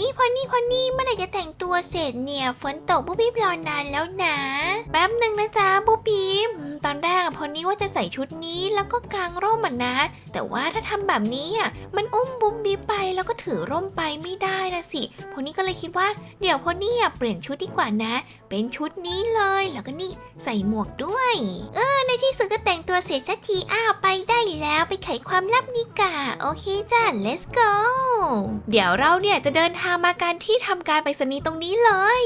นี่ พอนี่พอนี่เมื่อไหร่จะแต่งตัวเสร็จเนี่ย ฝนตกปุ๊บปิ๊บรอนานแล้วนะ แป๊บหนึ่งนะจ๊ะปุ๊บปิ๊บอืมตอนแรกพอนี่ว่าจะใส่ชุดนี้แล้วก็กางร่มอะนะ แต่ว่าถ้าทำแบบนี้อะมันอุ้มปุ๊บปิ๊บไปแล้วก็ถือร่มไปไม่ได้นะสิพอนี่ก็เลยคิดว่าเดี๋ยวพอนี่อะเปลี่ยนชุดดีกว่านะ เป็นชุดนี้เลยแล้วก็นี่ใส่หมวกด้วย เออ ในที่สุดก็แต่งตัวเสร็จสักทีอ้าวไปได้แล้วไปไขความลับนิกาโอเคจ้ะ let's go เดี๋ยวเราเนี่ยจะเดินทางมากันที่ทำการไปรษณีย์ตรงนี้เลย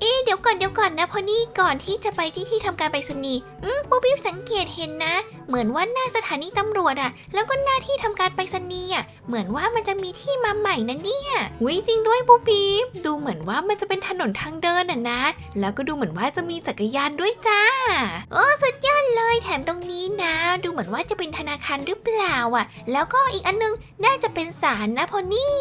เอ๊เดี๋ยวก่อนเดี๋ยวก่อนนะพอนี่ก่อนที่จะไปที่ที่ทำการไปรษณีย์อืมปุ๊บปิ๊บสังเกตเห็นนะ เหมือนว่าหน้าสถานีตำรวจอะแล้วก็หน้าที่ทำการไปรษณีย์อะเหมือนว่ามันจะมีที่มาใหม่นะเนี่ยวิจริงด้วยปุ๊บปิ๊บดูเหมือนว่ามันจะเป็นถนนทางเดินอะนะ แล้วก็ดูเหมือนว่าจะมีจักรยานด้วยจ้าโอ้สุดยอดเลยแถมตรงนี้นะ ดูเหมือนว่าจะเป็นธนาคารหรือเปล่าอะแล้วก็อีกอันนึงน่าจะเป็นศาลนะพอนี่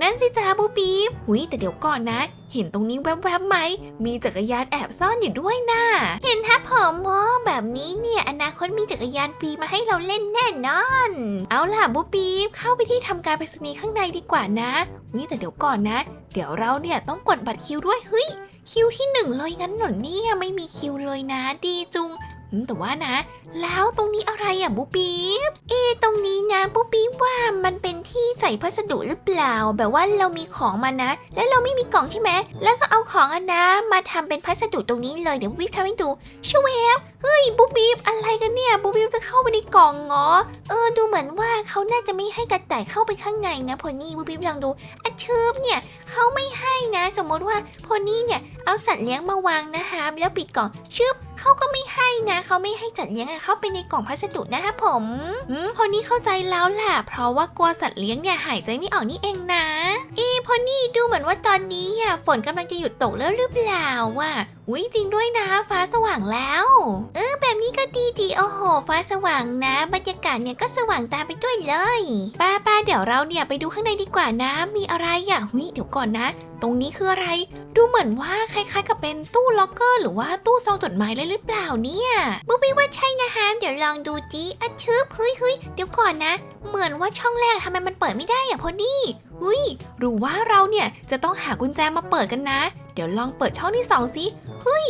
นั่นสิจ้าบูปีบหุยแต่เดี๋ยวก่อนนะ เห็นตรงนี้แวบๆไหม มีจักรยานแอบซ่อนอยู่ด้วยนะเห็นครับผมว่าแบบนี้เนี่ยอนาคตมีจักรยานฟรีมาให้เราเล่นแน่นอน เอาล่ะบูปีบเข้าไปที่ทำการไปรษณีย์ข้างในดีกว่านะวิแต่เดี๋ยวก่อนนะ เดี๋ยวเราเนี่ยต้องกดบัตรคิวด้วยเฮ้ยคิวที่หนึ่งเลยงั้นหรอเนี่ยไม่มีคิวเลยนะดีจุง แต่ว่านะ แล้วตรงนี้อะไรอะบูปีบเอ ตรงนี้นะบูปีบว่ามันเป็นที่ใส่พัสดุหรือเปล่า แบบว่าเรามีของมานะ แล้วเราไม่มีกล่องใช่ไหมแล้วก็เอาของอันนะมาทำเป็นพัสดุตรงนี้เลยเดี๋ยวบูปีบทำให้ดูชวบเฮ้ยบูปีบอะไรกันเนี่ยบูปีบจะเข้าไปในกล่องเหรอเออ ดูเหมือนว่าเขาน่าจะไม่ให้กระต่ายเข้าไปข้างในนะพอนี่บูปีบลองดูอะชืบเนี่ยเขาไม่ให้นะ สมมติว่าพอนี่เนี่ยเอาสัตว์เลี้ยงมาวางนะคะแล้วปิดกล่องชึบ เขาก็ไม่ให้นะเขาไม่ให้สัตว์เลี้ยงเข้าไปในกล่องพัสดุนะคะผมอืมพอนี่เข้าใจแล้วแหละเพราะว่ากลัวสัตว์เลี้ยงเนี่ยหายใจไม่ออกนี่เองนะเอีพอนี่ดูเหมือนว่าตอนนี้อะฝนกำลังจะหยุดตกแล้วหรือเปล่าว่ะอุ้ยจริงด้วยนะฟ้าสว่างแล้ว เออแบบนี้ก็ดีดีโอ้โห ฟ้าสว่างนะ บรรยากาศเนี่ยก็สว่างตาไปด้วยเลยป้าป้าเดี๋ยวเราเนี่ยไปดูข้างในดีกว่านะ มีอะไรอะหุยเดี๋ยวก่อนนะ ตรงนี้คืออะไร ดูเหมือนว่าคล้ายๆ กับเป็นตู้ล็อกเกอร์ หรือว่าตู้ซองจดหมายเลยหรือเปล่าเนี่ยบุ๊บบี้ว่าใช่นะคะ เดี๋ยวลองดูจีอะชึบเฮ้ยเฮ้ยเดี๋ยวก่อนนะ เหมือนว่าช่องแรกทำไมมันเปิดไม่ได้อะพอนี่หุยหรือว่าเราเนี่ยจะต้องหากุญแจมาเปิดกันนะ เดี๋ยวลองเปิดช่องที่สองสิเฮ้ย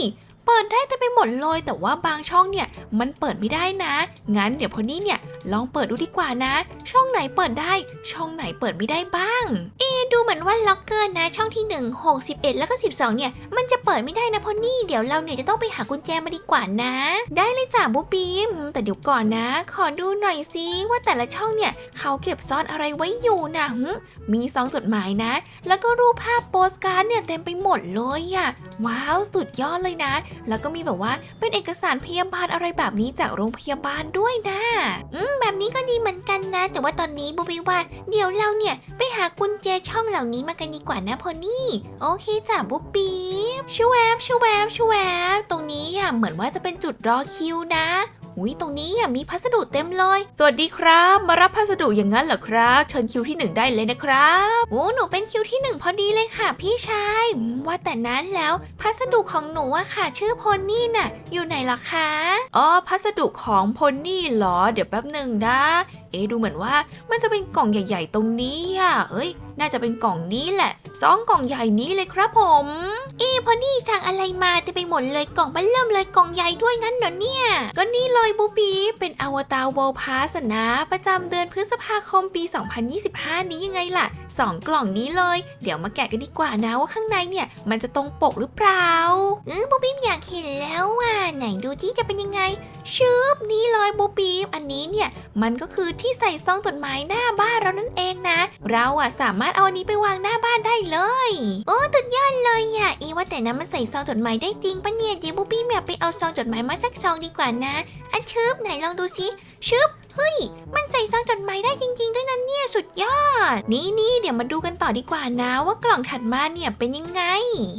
เปิดได้แต่ไปหมดเลยแต่ว่าบางช่องเนี่ยมันเปิดไม่ได้นะ งั้นเดี๋ยวพอนี่เนี่ยลองเปิดดูดีกว่านะ ช่องไหนเปิดได้ ช่องไหนเปิดไม่ได้บ้าง เอ ดูเหมือนว่าล็อกเกอร์นะ ช่องที่ 1 61 แล้วก็ 12 เนี่ย มันจะเปิดไม่ได้นะพอนี่เดี๋ยวเราเนี่ยจะต้องไปหากุญแจมาดีกว่านะ ได้เลยจ้ะบูบีม แต่เดี๋ยวก่อนนะ ขอดูหน่อยซิว่าแต่ละช่องเนี่ย เขาเก็บซ่อนอะไรไว้อยู่นะมีซองจดหมายนะ แล้วก็รูปภาพโปสการ์ดเนี่ยเต็มไปหมดเลยอะว้าวสุดยอดเลยนะ แล้วก็มีแบบว่าเป็นเอกสารพยาบาลอะไรแบบนี้จากโรงพยาบาลด้วยนะอืมแบบนี้ก็ดีเหมือนกันนะ แต่ว่าตอนนี้บูบีว่าเดี๋ยวเราเนี่ยไปหากุญแจช่องห้องเหล่านี้มากันดีกว่านะพอนี่ โอเคจ้ะบูบีชูแวบชูแวบชูแวบตรงนี้อะเหมือนว่าจะเป็นจุดรอคิวนะอุ้ยตรงนี้อะมีพัสดุเต็มเลย สวัสดีครับ มารับพัสดุอย่างนั้นเหรอครับ เชิญคิวที่หนึ่งได้เลยนะครับโอ้หนูเป็นคิวที่หนึ่งพอดีเลยค่ะ พี่ชาย ว่าแต่นั้นแล้วพัสดุของหนูอะค่ะ ชื่อพอนนี่น่ะ อยู่ไหนล่ะคะ อ๋อพัสดุของพอนนี่เหรอ เดี๋ยวแป๊บหนึ่งนะ เอ๊ดูเหมือนว่ามันจะเป็นกล่องใหญ่ ๆ ตรงนี้อะ เอ้ย น่าจะเป็นกล่องนี้แหละสองกล่องใหญ่นี้เลยครับผม เอ๊พอนี่สั่งอะไรมาเต็มไปหมดเลยกล่องบันเริ่มเลยกล่องใหญ่ด้วยงั้นเหรอเนี่ย ก็นี่เลยบูบีเป็นอวตารเวลพาสนะ ประจำเดือนพฤษภาคมปี 2025 นี้ยังไงล่ะสองกล่องนี้เลย เดี๋ยวมาแกะกันดีกว่านะว่าข้างในเนี่ย มันจะตรงปกหรือเปล่า เออบูบีอยากเห็นแล้วอะไหนดูที่จะเป็นยังไง ชืบนี่เลยบูบีอันนี้เนี่ยมันก็คือที่ใส่ซองจดหมายหน้าบ้านเรานั่นเองนะ เราอะสามารถเอาอันนี้ไปวางหน้าบ้านได้เลยโอ้ตุดยอดเลยอะเอว่าแต่นั้นมันใส่ซองจดหมายได้จริงปะเนี่ยเดี๋ยวบูบี้อยากไปเอาซองจดหมายมาสักซองดีกว่านะอะชืบไหนลองดูสิชืบเฮ้ย มันใส่ซองจดหมายได้จริง ๆ ด้วยนะเนี่ยสุดยอด นี่นี่เดี๋ยวมาดูกันต่อดีกว่านะว่ากล่องถัดมาเนี่ยเป็นยังไง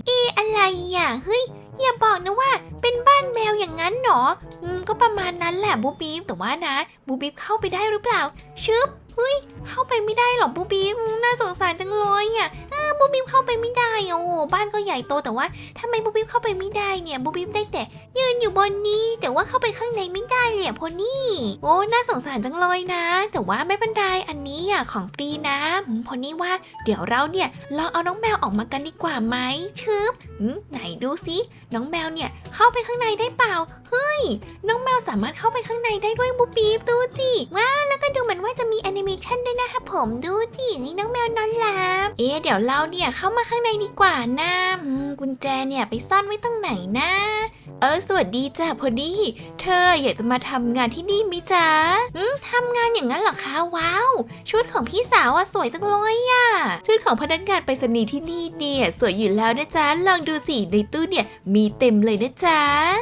เอะอะไรอะเฮ้ย อย่าบอกนะว่าเป็นบ้านแมวอย่างนั้นเหรออืมก็ประมาณนั้นแหละบูบีฟแต่ว่านะบูบีฟเข้าไปได้หรือเปล่า ชึบเฮ้ย เข้าไปไม่ได้หรอกบูบีฟอืมน่าสงสารจังเลยอะเออบูบีฟเข้าไปไม่ได้โอ้โหบ้านก็ใหญ่โตแต่ว่าทำไมบูบิบเข้าไปไม่ได้เนี่ยบูบิบได้แต่ ยืนอยู่บนนี้ แต่ว่าเข้าไปข้างในไม่ได้เลยอะโพนี่ โอ้น่าสงสารจังเลยนะ แต่ว่าไม่เป็นไรอันนี้อะของฟรีนะอืมโพนี่ว่าเดี๋ยวเราเนี่ยลองเอาน้องแมวออกมากันดีกว่าไหมชึบ ไหนดูสิน้องแมวเนี่ยเข้าไปข้างในได้เปล่า เฮ้ย น้องแมวสามารถเข้าไปข้างในได้ด้วยบูปีบดูจิว้าวแล้วก็ดูเหมือนว่าจะมีแอนิเมชันด้วยนะคะผมดูจินี่น้องแมวนอนหลับเอ๊เดี๋ยวเราเนี่ยเข้ามาข้างในดีกว่านะกุญแจเนี่ยไปซ่อนไว้ตรงไหนนะ เออสวัสดีจ้ะพอดี เธออยากจะมาทำงานที่นี่มิจ๊ะทำงานอย่างนั้นเหรอคะว้าวชุดของพี่สาวอะสวยจังเลยอะชุดของพนักงานไปรษณีย์ที่นี่เนี่ยสวยอยู่แล้วนะจ๊ะลองดูสิในตู้เนี่ยมีเต็มเลยนะจ๊ะ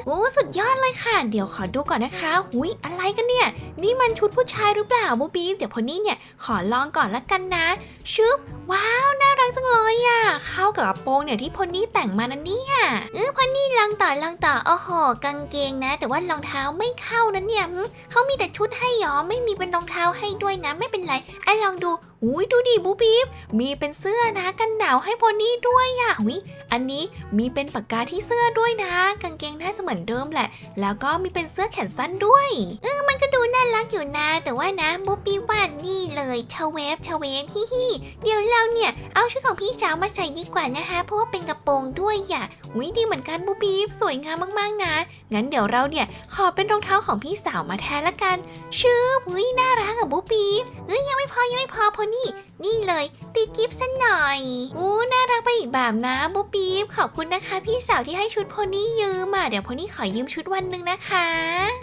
โอ้สุดยอดเลยค่ะ เดี๋ยวขอดูก่อนนะคะหุยอะไรกันเนี่ย นี่มันชุดผู้ชายหรือเปล่าบูบีเดี๋ยวพอนี่เนี่ยขอลองก่อนละกันนะชึบว้าวน่ารักจังเลยอะเข้ากับกระโปรงเนี่ยที่พอนี่แต่งมานะเนี่ยเออพอนี่ลองต่อลองต่อโอ้โหกางเกงนะ แต่ว่ารองเท้าไม่เข้านะเนี่ยเขามีแต่ชุดให้หรอไม่มีเป็นรองเท้าให้ด้วยนะไม่เป็นไรไอ้ลองดูอุ้ยดูดิบูบีบมีเป็นเสื้อนะกันหนาวให้พอนี่ด้วยอะอุ้ย อันนี้มีเป็นปากกาที่เสื้อด้วยนะ กางเกงน่าจะเหมือนเดิมแหละ แล้วก็มีเป็นเสื้อแขนสั้นด้วยเออมันก็ดูน่ารักอยู่นะ แต่ว่านะบูปี้ว่านี่เลยชเวฟชเวฟฮิฮิเดี๋ยวเราเนี่ยเอาชุดของพี่สาวมาใส่ดีกว่านะคะ เพราะว่าเป็นกระโปรงด้วยอย่าวิดีเหมือนกันบูปี้สวยงามมากๆนะ งั้นเดี๋ยวเราเนี่ยขอเป็นรองเท้าของพี่สาวมาแทนละกัน ชื่อวิน่ารักอะบูปี้เอ้ยยังไม่พอยังไม่พอพอนี่ นี่เลยติดกิฟต์สันหน่อยอู้น่ารักไปอีกแบบนะบูปี๊บขอบคุณนะคะ พี่สาวที่ให้ชุดโพนี่ยืมอะเดี๋ยวโพนี่ขอยืมชุดวันหนึ่งนะคะ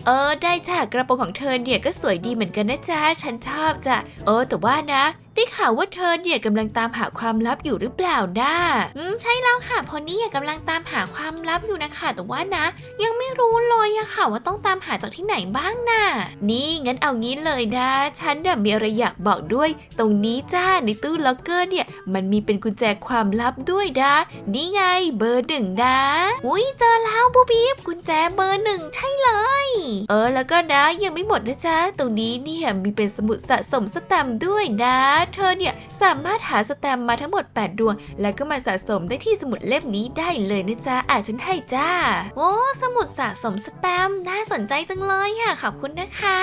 เออได้จ้ะกระโปรงของเธอเนี่ยก็สวยดีเหมือนกันนะจ๊ะฉันชอบจ้ะเออแต่ว่านะได้ข่าวว่าเธอเนี่ยกำลังตามหาความลับอยู่หรือเปล่านะอืมใช่แล้วค่ะโพนี่กำลังตามหาความลับอยู่นะคะแต่ว่านะ ยังไม่รู้เลยอะค่ะว่าต้องตามหาจากที่ไหนบ้างน่ะ นี่งั้นเอางี้เลยนะ ฉันเนี่ยมีอะไรอยากบอกด้วย ตรงนี้จ้าในตู้ล็อกเกอร์เนี่ย มันมีเป็นกุญแจความลับด้วยนะนี่ไงเบอร์หนึ่งนะ อุ้ยเจอแล้วบูบีบกุญแจเบอร์หนึ่งใช่เลย เออแล้วก็นะยังไม่หมดนะจ๊ะตรงนี้เนี่ยมีเป็นสมุดสะสมสแตมป์ด้วยนะเธอเนี่ยสามารถหาสแตมมาทั้งหมด 8 ดวง แล้วก็มาสะสมได้ที่สมุดเล่มนี้ได้เลยนะจ๊ะอะฉันให้จ้า โอ้สมุดสะสมสแตมน่าสนใจจังเลยค่ะขอบคุณนะคะ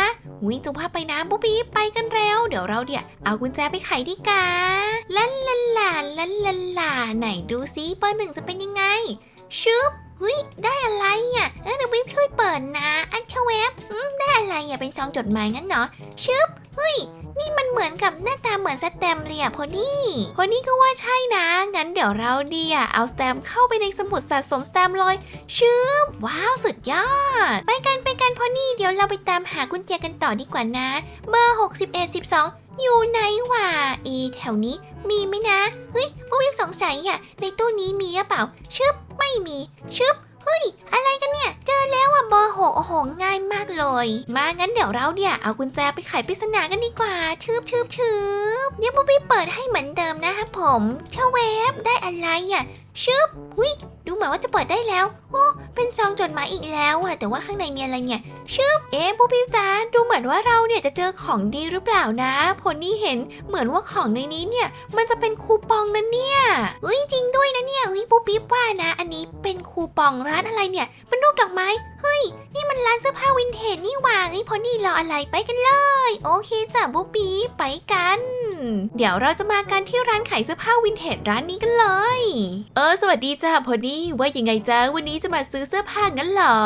วิจะว่าไปนะบูบีไปกันเร็ว เดี๋ยวเราเนี่ยเอากุญแจไปไขดีกาลันลันลาลันลันลาไหนดูซิเบอร์หนึ่งจะเป็นยังไงชึบเฮ้ยได้อะไรอะเออเดี๋ยววิบช่วยเปิดนะ อันเชเวฟได้อะไรอะเป็นซองจดหมายงั้นเนาะชึบเฮ้ย นี่มันเหมือนกับหน้าตาเหมือนสแตมเลยอะพอนี่พอนี่ก็ว่าใช่นะ งั้นเดี๋ยวเราดีอะเอาสแตมเข้าไปในสมุดสะสมสแตมเลยชืบว้าวสุดยอด ไปกันไปกันพอนี่เดี๋ยวเราไปตามหากุญแจกันต่อดีกว่านะ เบอร์ 61 12 อยู่ไหนวะเอแถวนี้มีไหมนะ เฮ้ยพวกวิบสงสัยอะในตู้นี้มีหรือเปล่าชึบไม่มีชึบ เฮ้ย อะไรกันเนี่ย เจอแล้วอะเบอร์หกโอ้โหง่ายมากเลย มางั้นเดี๋ยวเราเนี่ยเอากุญแจไปไขปริศนากันดีกว่า ชืบชืบชืบเดี๋ยวปุ๊บปี้เปิดให้เหมือนเดิมนะคะผมเชเวฟได้อะไรอะชืบหุยดูเหมือนว่าจะเปิดได้แล้ว โอ้เป็นซองจดหมายอีกแล้วอะแต่ว่าข้างในมีอะไรเนี่ยชืบเอ๊ะปุ๊บจ้าดูเหมือนว่าเราเนี่ยจะเจอของดีหรือเปล่านะผลนี่เห็นเหมือนว่าของในนี้เนี่ย มันจะเป็นคูปองนะเนี่ยเฮ้ยจริงด้วยนะเนี่ยเฮ้ยปุ๊บปิ๊บว่านะ อันนี้เป็นคูปองร้านอะไรเนี่ยเป็นรูปดอกไม้ เฮ้ย นี่มันร้านเสื้อผ้าวินเทจนี่หว่าเฮ้พอนี่รออะไรไปกันเลย โอเคจ้ะปุ๊บปิ๊บไปกัน เดี๋ยวเราจะมากันที่ร้านขายเสื้อผ้าวินเทจร้านนี้กันเลย เออ สวัสดีจ้าพอดีว่ายังไงจ้าวันนี้จะมาซื้อเสื้อผ้างั้นเหรอ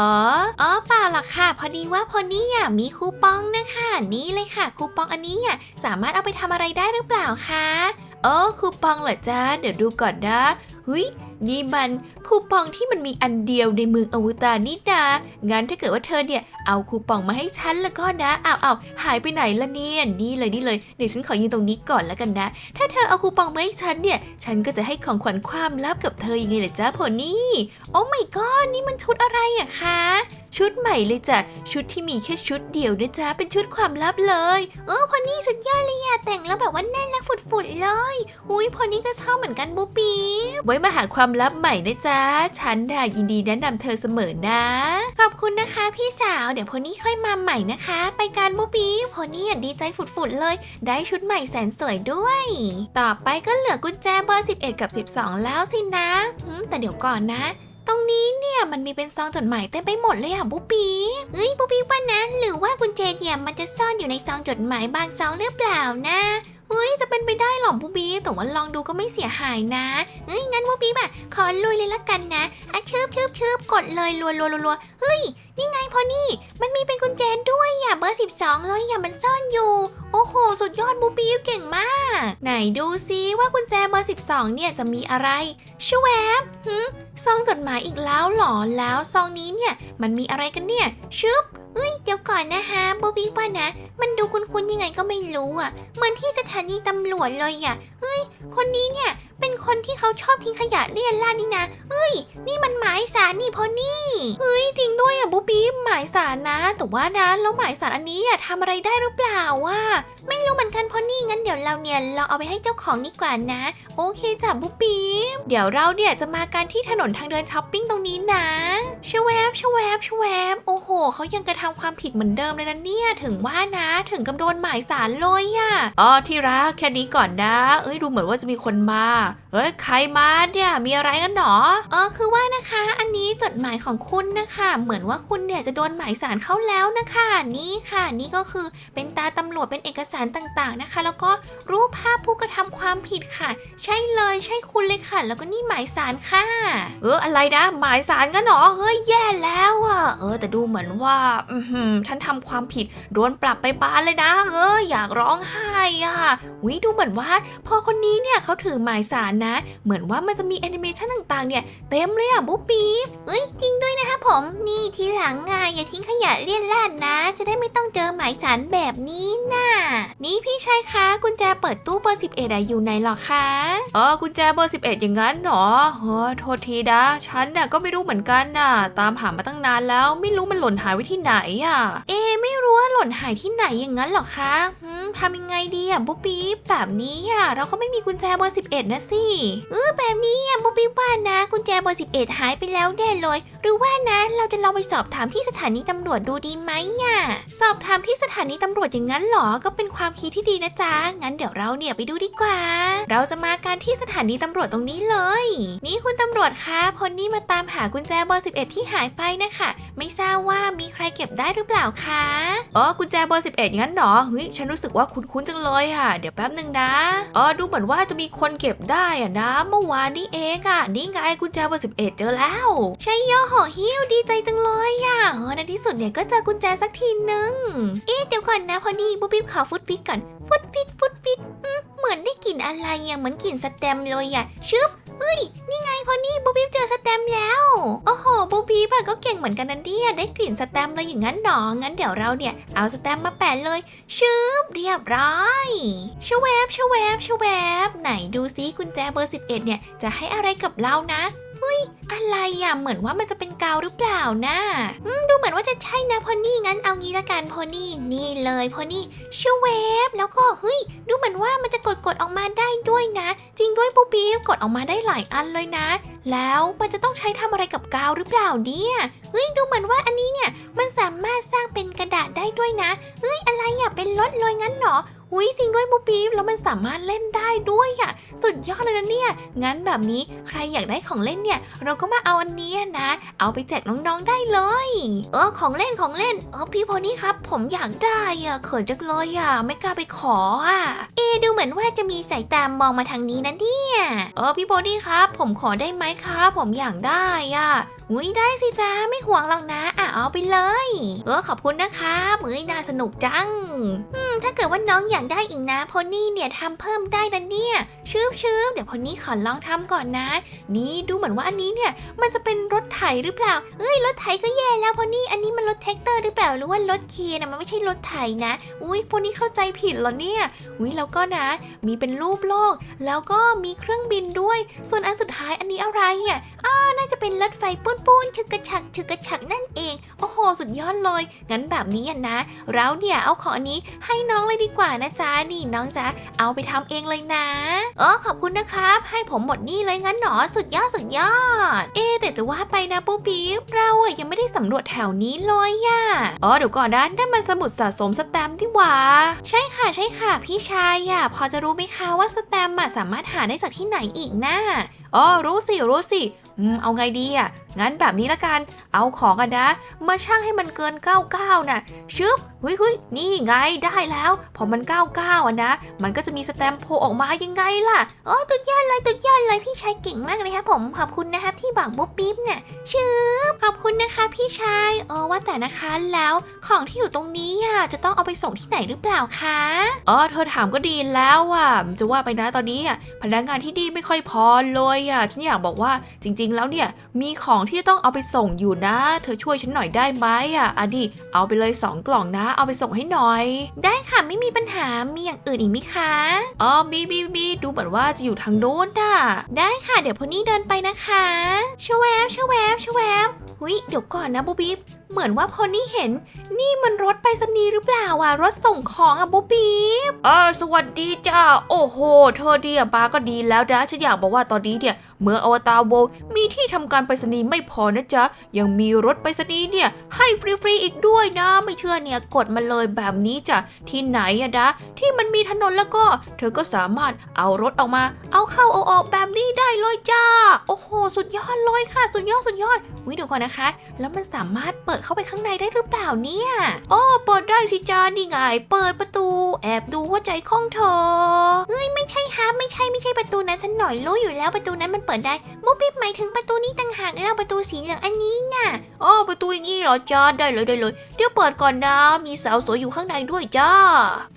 อ๋อเปล่าหรอกค่ะ พอดีว่าพอนี่อะมีคูปองนะคะนี่เลยค่ะ คูปองอันนี้อะสามารถเอาไปทำอะไรได้หรือเปล่าคะเออคูปองเหรอจ้าเดี๋ยวดูก่อนนะเฮ้ย นี่มันคูปองที่มันมีอันเดียวในเมืองอวตารนี่นางั้นถ้าเกิดว่าเธอเนี่ย เอาคูปองมาให้ฉันแล้วก็นะอ้าวอ้าวหายไปไหนละเนี่ยนี่เลยนี่เลยเดี๋ยวฉันขอยืนตรงนี้ก่อนแล้วกันนะ ถ้าเธอเอาคูปองมาให้ฉันเนี่ย ฉันก็จะให้ของขวัญความลับกับเธอยังไงล่ะจ้าพอนี่โอ้ไม่ก็นี่มันชุดอะไรอะคะชุดใหม่เลยจ้ะชุดที่มีแค่ชุดเดียวนะจ๊ะเป็นชุดความลับเลยเออพอนี่สุดยอดเลยอะแต่งแล้วแบบว่าแน่นและฝุดๆเลย อุ้ยพอนี่ก็ชอบเหมือนกันบูปีไว้มาหาความลับใหม่นะจ๊ะฉันน่ะยินดีแนะนำเธอเสมอนะ ขอบคุณนะคะพี่สาวเดี๋ยวพอนี่ค่อยมาใหม่นะคะ ไปการบูบีพอนี่อะดีใจฝุดๆเลย ได้ชุดใหม่แสนสวยด้วย ต่อไปก็เหลือกุญแจเบอร์ 11 กับ 12 แล้วสินะแต่เดี๋ยวก่อนนะ ตรงนี้เนี่ยมันมีเป็นซองจดหมายเต็มไปหมดเลยอะบูบีเฮ้ยบูบีว่านะ หรือว่ากุญแจเนี่ยมันจะซ่อนอยู่ในซองจดหมายบางซองหรือเปล่านะ เฮ้ยจะเป็นไปได้หรอบูบี้แต่ว่าลองดูก็ไม่เสียหายนะเฮ้ยงั้นบูบี้แบบขอลุยเลยละกันนะอะชืบชืบชืบกดเลยรัวรัวรัวเฮ้ยนี่ไงพอนี่ มันมีเป็นกุญแจด้วยอะเบอร์ 12 เลยอะมันซ่อนอยู่ โอ้โห สุดยอดบูบี้เก่งมาก ไหนดูซิว่ากุญแจเบอร์ 12 เนี่ยจะมีอะไรชวบหืมซองจดหมายอีกแล้วหรอแล้วซองนี้เนี่ยมันมีอะไรกันเนี่ยชึบ เอ้ยเดี๋ยวก่อนนะคะบอบี้ว่านะ มันดูคุ้นๆยังไงก็ไม่รู้อะ เหมือนที่สถานีตำรวจเลยอะเฮ้ย คนนี้เนี่ย เป็นคนที่เขาชอบทิ้งขยะเลี่ยนล่าดนี่นะเฮ้ย นี่มันหมายสารนี่พอนี่เฮ้ยจริงด้วยอะบูบี้หมายสารนะแต่ว่านะแล้วหมายสารอันนี้เนี่ยทำอะไรได้หรือเปล่าวะไม่รู้เหมือนกันพอนี่งั้นเดี๋ยวเราเนี่ยลองเอาไปให้เจ้าของดีกว่านะ โอเคจ้ะบุ๊บปีบเดี๋ยวเราเนี่ยจะมากันที่ถนนทางเดินช้อปปิ้งตรงนี้นะชวบชวบชวบโอ้โหเขายังกระทำความผิดเหมือนเดิมเลยนะเนี่ยถึงว่านะถึงกับโดนหมายสารเลยอะอ๋อที่รักแค่นี้ก่อนนะ เอ้ยดูเหมือนว่าจะมีคนมาเอ้ยใครมาเนี่ยมีอะไรกันหนออ๋อคือว่านะคะ อันนี้จดหมายของคุณนะคะ เหมือนว่าคุณเนี่ยจะโดนหมายสารเข้าแล้วนะคะ นี่ค่ะ นี่ก็คือเป็นตาตำรวจเป็นเอกสารต่างๆนะคะ แล้วก็รูปภาพผู้กระทำความผิดค่ะ ใช่เลยใช่คุณเลยค่ะ แล้วก็นี่หมายสารค่ะ เอออะไรนะหมายสารกันเหรอเฮ้ยแย่แล้วอะเออ แต่ดูเหมือนว่าอือหือฉันทำความผิดโดนปรับไปบ้านเลยนะ เอออยากร้องไห้อะวิดูเหมือนว่าพอคนนี้เนี่ยเขาถือหมายสารนะ เหมือนว่ามันจะมีแอนิเมชันต่างๆ เนี่ย เต็มเลยอะบุ๊บปี๊บเอ้ยจริงด้วยนะคะผม นี่ทีหลังไงอย่าทิ้งขยะเลี่ยนลาดนะ จะได้ไม่ต้องเจอหมายสารแบบนี้น่ะ นี่พี่ชายคะกุญแจเปิดตู้เบอร์11อะอยู่ไหนหรอคะเออกุญแจเบอร์ 11 อย่างนั้นเหรอเฮ้โทษทีนะฉันน่ะก็ไม่รู้เหมือนกันน่ะ ตามหามาตั้งนานแล้วไม่รู้มันหล่นหายไว้ที่ไหนอะ เอไม่รู้ว่าหล่นหายที่ไหนอย่างนั้นหรอคะทำยังไงดีอะบุ๊บปี๊บแบบนี้อะเราก็ไม่มีกุญแจเบอร์ 11 นะสิเออแบบนี้อะบุ๊บปี๊บว่านะ กุญแจเบอร์11หายไปแล้วแน่เลย หรือว่านะเราจะลองไปสอบถามที่สถานีตำรวจดูดีไหมอะสอบถามที่สถานีตำรวจอย่างนั้นเหรอก็เป็นความคิดที่ดีนะจ๊ะงั้นเดี๋ยวเราเนี่ยไปดูดีกว่า เราจะมาการที่สถานีตำรวจตรงนี้เลย นี่คุณตำรวจคะพลนี่มาตามหากุญแจเบอร์11ที่หายไปนะคะไม่ทราบว่ามีใครเก็บได้หรือเปล่าคะอ๋อกุญแจเบอร์11งั้นเหรอเฮ้ยฉันรู้สึกว่าคุ้นๆจังเลยค่ะ เดี๋ยวแป๊บหนึ่งนะอ๋อดูเหมือนว่าจะมีคนเก็บได้ได้อะนะเมื่อวานนี้เองอะนี่ไงกุญแจเบอร์สิบเจอแล้วใช่โยอหฮิวดีใจจังเลยอะเออในที่สุดเนี่ยก็เจอกุญแจสักทีนึง เอ๊ะเดี๋ยวก่อนนะพอดีบุ๊บิ๊บขอฟุตฟิตก่อน ฟุตฟิตฟุตฟิตอืมเหมือนได้กลิ่นอะไรอะเหมือนกลิ่นสแตมป์เลยอะชึบเฮ้ย นี่ไงพอนี่บุ๊บบิ๊บเจอสแตมป์แล้ว โอ้โหบุ๊บบิ๊บอะก็เก่งเหมือนกันนันเดียได้กลิ่นสแตมป์เลยอย่างนั้นหนองั้นเดี๋ยวเราเนี่ยเอาสแตมป์มาแปะเลยชึบเรียบร้อยชวบชวบชวบไหนดูซิกุญแจเบอร์ 11 เนี่ยจะให้อะไรกับเรานะ อะไรอะ เหมือนว่ามันจะเป็นกาวหรือเปล่านะอืมดูเหมือนว่าจะใช่นะพอนี่งั้นเอางี้ละกันพอนี่นี่เลยพอนี่ชเวฟแล้วก็เฮ้ย ดูเหมือนว่ามันจะกดกดออกมาได้ด้วยนะ จริงด้วยปุ๊บปี๊บกดออกมาได้หลายอันเลยนะ แล้วมันจะต้องใช้ทำอะไรกับกาวหรือเปล่าเนี่ยเฮ้ยดูเหมือนว่าอันนี้เนี่ยมันสามารถสร้างเป็นกระดาษได้ด้วยนะเฮ้ยอะไรอะเป็นรถเลยงั้นเหรอ อุ้ยจริงด้วยปุ๊บปี๊บแล้วมันสามารถเล่นได้ด้วยอะสุดยอดเลยนะเนี่ย งั้นแบบนี้ใครอยากได้ของเล่นเนี่ย เราก็มาเอาอันนี้นะ เอาไปแจกน้องๆได้เลย เออของเล่นของเล่น เออพี่โพนี่ครับ ผมอยากได้อะเขินจังเลยอะไม่กล้าไปขออะเอดูเหมือนว่าจะมีสายตามองมาทางนี้นะเนี่ยเออพี่โพนี่ครับ ผมขอได้ไหมครับผมอยากได้อะ อุ้ยได้สิจ้าไม่ห่วงหรอกนะอะเอาไปเลย เออขอบคุณนะครับเอ้ยน่าสนุกจัง อืมถ้าเกิดว่าน้องอยากได้อีกนะโพนี่เนี่ยทำเพิ่มได้นะเนี่ยชืบชืบเดี๋ยวพอนี่ขอลองทำก่อนนะ นี่ดูเหมือนว่าอันนี้เนี่ยมันจะเป็นรถไถหรือเปล่า เอ้ยรถไถก็แย่แล้วพอนี่อันนี้มันรถแท็กเตอร์หรือเปล่าหรือว่ารถเคนนะมันไม่ใช่รถไถนะ อุ้ยพวกนี้เข้าใจผิดเหรอเนี่ย อุ้ยแล้วก็นะ มีเป็นรูปโลก แล้วก็มีเครื่องบินด้วย ส่วนอันสุดท้ายอันนี้อะไรอะอ้าน่าจะเป็นรถไฟปูนปูนชึกกระฉักชึกกระฉักนั่นเอง โอ้โห สุดยอดเลย งั้นแบบนี้อะนะ เราเนี่ยเอาของนี้ให้น้องเลยดีกว่านะจ๊ะนี่น้องจ๊ะเอาไปทำเองเลยนะเออขอบคุณนะครับ ให้ผมหมดนี่เลยงั้นหนอสุดยอดสุดยอด เอ๊แต่จะว่าไปนะปุ๊บปิ๊บเราอะยังไม่ได้สำรวจแถวนี้เลยอะอ๋อเดี๋ยวก่อนนะนั่นมันสมุดสะสมสแตมที่หว่าใช่ค่ะใช่ค่ะ พี่ชายอะพอจะรู้ไหมคะว่าสแตมอะสามารถหาได้จากที่ไหนอีกนะอ๋อรู้สิรู้สิ อืมเอาไงดีอะ งั้นแบบนี้ละกัน เอาของกันนะ มาช่างให้มันเกิน 99น่ะ ชึบหุยหุยนี่ไงได้แล้ว พอมัน 99 อะนะ มันก็จะมีสแตมป์โผล่ออกมายังไงล่ะโอ้ตุดยอดเลยตุดยอดเลยพี่ชายเก่งมากเลยครับผม ขอบคุณนะครับที่บอกบุ๊บปิ๊บเนี่ยชึบขอบคุณนะคะพี่ชายเออว่าแต่นะคะแล้วของที่อยู่ตรงนี้อะจะต้องเอาไปส่งที่ไหนหรือเปล่าคะอ๋อเธอถามก็ดีแล้วอะจะว่าไปนะตอนนี้อะพนักงานที่ดีไม่ค่อยพอเลยอะฉันอยากบอกว่าจริงๆ แล้วเนี่ยมีของที่จะต้องเอาไปส่งอยู่นะ เธอช่วยฉันหน่อยได้ไหมอะอดีเอาไปเลยสองกล่องนะ เอาไปส่งให้หน่อย ได้ค่ะไม่มีปัญหามีอย่างอื่นอีกไหมคะอ๋อบีบีบีดูเหมือนว่าจะอยู่ทางโน้นน่ะได้ค่ะเดี๋ยวพวกนี้เดินไปนะคะชวแวบชวแวบชวแวบหุยเดี๋ยวก่อนนะบูบีบเหมือนว่าพอนี่เห็น นี่มันรถไปรษณีย์หรือเปล่าอะรถส่งของอะบูบีบอ่าสวัสดีจ้า โอ้โห เธอเดียบาก็ดีแล้วนะฉันอยากบอกว่าตอนนี้เนี่ย เมื่ออวตารโวมีที่ทำการไปรษณีย์ไม่พอนะจ๊ะ ยังมีรถไปรษณีย์เนี่ย ให้ฟรีๆอีกด้วยนะ ไม่เชื่อเนี่ยกดมาเลยแบบนี้จ้ะ ที่ไหนอะนะที่มันมีถนนแล้วก็ เธอก็สามารถเอารถออกมา เอาเข้าเอาออกแบบนี้ได้เลยจ้า โอ้โห สุดยอดเลยค่ะ สุดยอดสุดยอดวิเดี๋ยวก่อนนะคะ แล้วมันสามารถเปิดเข้าไปข้างในได้หรือเปล่าเนี่ยอ้เปิดได้สิจ้านี่ไง เปิดประตู แอบดูหัวใจของเธอเฮ้ยไม่ใช่ฮะไม่ใช่ไม่ใช่ประตูนั้นฉันหน่อยรู้อยู่แล้วประตูนั้นมันเปิดได้มุกปิ๊บหมายถึงประตูนี้ต่างหากแล้วประตูสีเหลืองอันนี้น่ะอ๋อประตูอย่างนี้เหรอจ้าได้เลยได้เลยเดี๋ยวเปิดก่อนนะมีสาวสวยอยู่ข้างในด้วยจ้า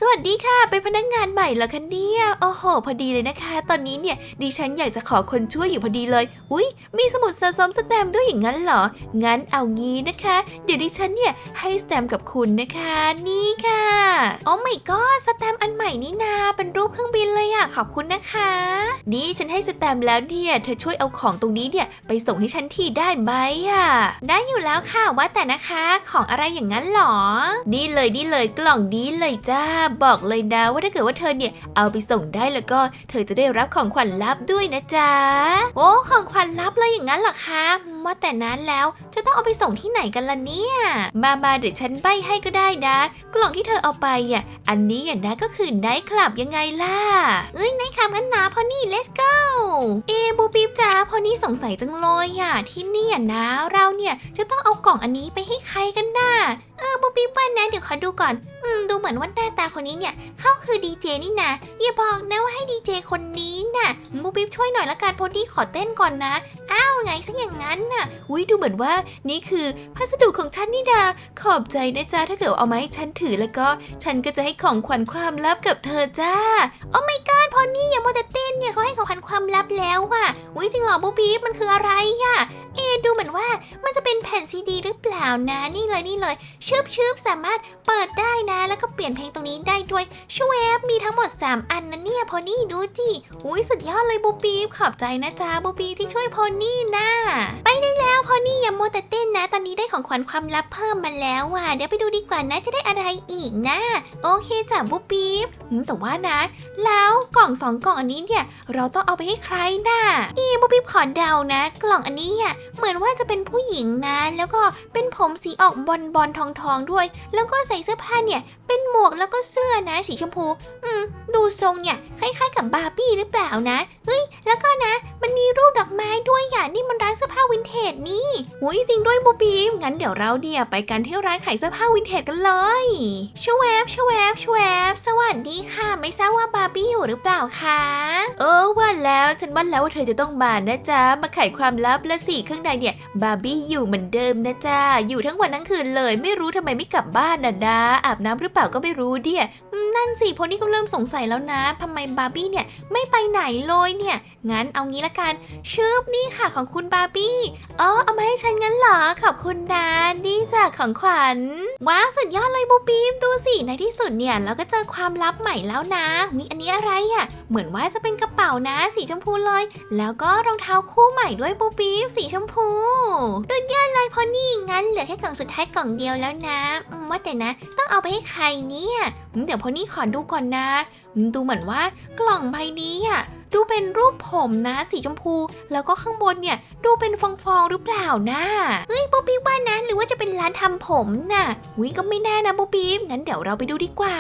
สวัสดีค่ะ เป็นพนักงานใหม่เหรอคะเนี่ยโอ้โห พอดีเลยนะคะ ตอนนี้เนี่ยดิฉันอยากจะขอคนช่วยอยู่พอดีเลย อุ๊ยมีสมุดสะสมสแตมด้วยอย่างนั้นเหรองั้นเอางี้นะคะ เดี๋ยวดิฉันเนี่ยให้สแตมกับคุณนะคะ นี่ค่ะโอ้ไม่ก็สแตมอันใหม่นี่นาเป็นรูปเครื่องบินเลยอะขอบคุณนะคะ นี่ฉันให้สแตมแล้วเนี่ยเธอช่วยเอาของตรงนี้เนี่ยไปส่งให้ฉันทีได้ไหมอะได้อยู่แล้วค่ะว่าแต่นะคะของอะไรอย่างนั้นหรอ นี่เลยนี่เลยกล่องนี้เลยจ้า บอกเลยนะว่าถ้าเกิดว่าเธอเนี่ยเอาไปส่งได้แล้วก็เธอจะได้รับของขวัญลับด้วยนะจ๊ะ โอ้ของขวัญลับเลยอย่างนั้นเหรอคะ ว่าแต่นั้นแล้วจะต้องเอาไปส่งที่ไหนกันล่ะเนี่ย มามาเดี๋ยวฉันใบให้ก็ได้นะ กล่องที่เธอเอาไปอะ อันนี้อะนะก็คือไนท์คลับยังไงล่ะ เอ้ยไนท์คลับงั้นนะพอนี่ let's go เอบูปีบจ้าพอนี่สงสัยจังเลยอะที่นี่อะนะเราเนี่ยจะต้องเอากล่องอันนี้ไปให้ใครกันน่ะ เออบูปีบว่านะเดี๋ยวขอดูก่อน อืมดูเหมือนว่าหน้าตาคนนี้เนี่ยเขาคือดีเจนี่นะอย่าบอกนะว่าให้ดีเจคนนี้น่ะบูปิ๊บช่วยหน่อยละกันพอดีขอเต้นก่อนนะ อ้าวไงซะอย่างนั้นน่ะอุ้ยดูเหมือนว่านี่คือพัสดุของฉันนี่นาขอบใจนะจ๊ะถ้าเกิดเอามาให้ฉันถือแล้วก็ ฉันก็จะให้ของขวัญความลับกับเธอจ้าโอ้ไม่กอดพอนี่อย่ามัวแต่เต้นเนี่ยเขาให้ของขวัญความลับแล้วว่ะอุ้ยจริงเหรอบูปิ๊บมันคืออะไรอะเอดูเหมือนว่ามันจะเป็นแผ่นซีดีหรือเปล่านะนี่เลยนี่เลยชืบชืบสามารถเปิดได้นะแล้วก็เปลี่ยนเพลงตรงนี้ได้ด้วยชเวฟมีทั้งหมด 3 อันนะเนี่ยพอนี่ดูจิอุ้ยสุดยอดเลยบูปีบขอบใจนะจ๊ะบูปีที่ช่วยพอนี่นะไปได้แล้วพอนี่อย่าโมแต่เต้นนะ ตอนนี้ได้ของขวัญความลับเพิ่มมาแล้วว่ะเดี๋ยวไปดูดีกว่านะจะได้อะไรอีกนะ โอเคจ้ะบูปีบอืมแต่ว่านะ แล้วกล่องสองกล่องอันนี้เนี่ยเราต้องเอาไปให้ใครน่ะอีบูปีบขอเดานะ กล่องอันนี้อะเหมือนว่าจะเป็นผู้หญิงนะ แล้วก็เป็นผมสีออกบอลบอลทองทองด้วย แล้วก็ใส่เสื้อผ้าเนี่ยเป็นหมวกแล้วก็เสื้อนะสีชมพู อืม ดูทรงเนี่ยคล้ายๆกับบาร์บี้หรือเปล่านะ เฮ้ย แล้วก็นะ มันมีรูปดอกไม้ด้วยอย่านี่มันร้านเสื้อผ้าวินเทจนี่หุยจริงด้วยบูบีมงั้นเดี๋ยวเราเนี่ยไปกันที่ร้านขายเสื้อผ้าวินเทจกันเลยชวบชวบชวบสวัสดีค่ะ ไม่ทราบว่าบาร์บี้อยู่หรือเปล่าคะเออว่าแล้วฉันว่าแล้วว่าเธอจะต้องมานะจ๊ะมาไขความลับและสิข้างในเนี่ยบาร์บี้อยู่เหมือนเดิมนะจ๊ะอยู่ทั้งวันทั้งคืนเลย ไม่รู้ทำไมไม่กลับบ้านน่ะนะอาบน้ำหรือเปล่าก็ไม่รู้เดียนั่นสิพนี่ก็เริ่มสงสัยแล้วนะทำไมบาร์บี้เนี่ยไม่ไปไหนเลยเนี่ย งั้นเอางี้ละกันชืบนี่ค่ะของคุณบาร์บี้อ๋อเอามาให้ฉันงั้นเหรอ ขอบคุณนะนี่จากของขวัญ ว้าวสุดยอดเลยบูบีมดูสิในที่สุดเนี่ยเราก็เจอความลับใหม่แล้วนะวิอันนี้อะไรอะ่ะ เหมือนว่าจะเป็นกระเป๋านะสีชมพูเลย แล้วก็รองเท้าคู่ใหม่ด้วยบูบีมสีชมพูสุดยอดเลยพอนี่งั้นเหลือแค่กล่องสุดท้ายกล่องเดียวแล้วนะว่าแต่นะ ต้องเอาไปให้ใครเนี่ยเดี๋ยวพอนี่ขอดูก่อนนะ ดูเหมือนว่ากล่องใบนี้อะ ดูเป็นรูปผมนะสีชมพู แล้วก็ข้างบนเนี่ย ดูเป็นฟองๆหรือเปล่านะเฮ้ยป๊บบี้ว่านะหรือว่าจะเป็นร้านทำผมน่ะวิก็ไม่แน่นะป๊บบี้งั้นเดี๋ยวเราไปดูดีกว่า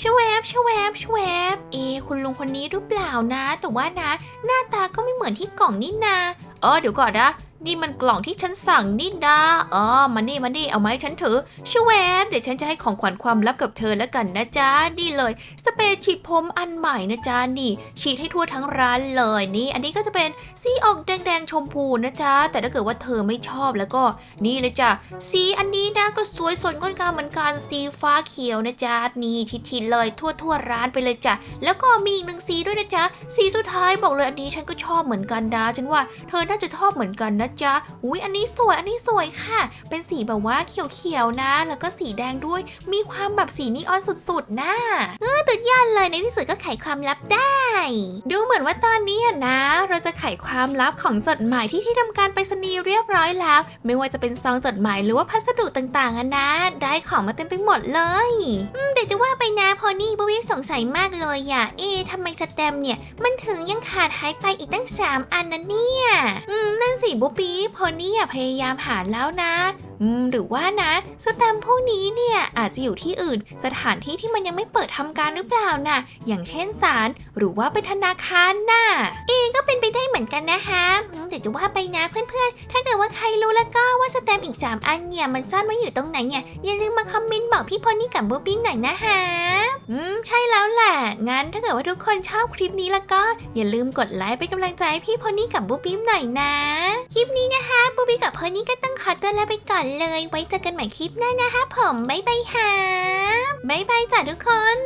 ชวบชวบชวบเอ คุณลุงคนนี้หรือเปล่านะ แต่ว่านะ หน้าตาก็ไม่เหมือนที่กล่องนี่นาเออเดี๋ยวก่อนนะ นี่มันกล่องที่ฉันสั่งนี่นะอ๋อมานี่มานี่เอามาให้ฉันถือชวบเดี๋ยวฉันจะให้ของขวัญความลับกับเธอแล้วกันนะจ๊ะนี่เลย สเปรย์ฉีดผมอันใหม่นะจ๊ะนี่ ฉีดให้ทั่วทั้งร้านเลยนี่ อันนี้ก็จะเป็นสีออกแดงๆชมพูนะจ๊ะแต่ถ้าเกิดว่าเธอไม่ชอบแล้วก็นี่เลยจ้ะสีอันนี้นะก็สวยสดงดงามเหมือนกันสีฟ้าเขียวนะจ๊ะนี่ชิดๆเลยทั่วทั่วๆร้านไปเลยจ้ะแล้วก็มีอีกหนึ่งสีด้วยนะจ๊ะสีสุดท้ายบอกเลยอันนี้ฉันก็ชอบเหมือนกันนะฉันว่าเธอน่าจะชอบเหมือนกันนะจ๊ะอุ้ยอันนี้สวยอันนี้สวยค่ะ เป็นสีแบบว่าเขียวๆนะ แล้วก็สีแดงด้วย มีความแบบสีนีออนสุดๆนะเออตุดยอดเลยในที่สุดก็ไขความลับได้ ดูเหมือนว่าตอนนี้นะ เราจะไขความลับของจดหมายที่ที่ทำการไปรษณีย์เรียบร้อยแล้ว ไม่ว่าจะเป็นซองจดหมายหรือว่าพัสดุต่างๆนะ ได้ของมาเต็มไปหมดเลยอืมแต่จะว่าไปนะพอนี่บวิสงสัยมากเลยอะเอ๊ทำไมสแตมเนี่ย มันถึงยังขาดหายไปอีกตั้งสามอันนะเนี่ย อืม นั่นสิบุ๊บปีพอนี่อะพยายามหาแล้วนะ อืม หรือว่านะ สแตมพวกนี้เนี่ยอาจจะอยู่ที่อื่น สถานที่ที่มันยังไม่เปิดทำการหรือเปล่าน่ะ อย่างเช่นศาลหรือว่าเป็นธนาคารน่ะ มือนกันนะคะอืมแต่จะว่าไปนะเพื่อนๆ ถ้าเกิดว่าใครรู้แล้วก็ว่าสแตมอีก 3 อันเนี่ยมันซ่อนไว้อยู่ตรงไหนเนี่ย อย่าลืมมาคอมเมนต์บอกพี่พอนี่กับบูบี้งหน่อยนะคะอืมใช่แล้วแหละ งั้นถ้าเกิดว่าทุกคนชอบคลิปนี้แล้วก็อย่าลืมกดไลค์เป็นกำลังใจให้พี่พอนี่กับบูบี้งหน่อยนะ คลิปนี้นะคะบูบี้งกับพอนี่ก็ต้องขอตัวลาไปก่อนเลย ไว้เจอกันใหม่คลิปหน้านะคะ ผมบ๊ายบายค่ะบ๊ายบายจ้ะทุกคน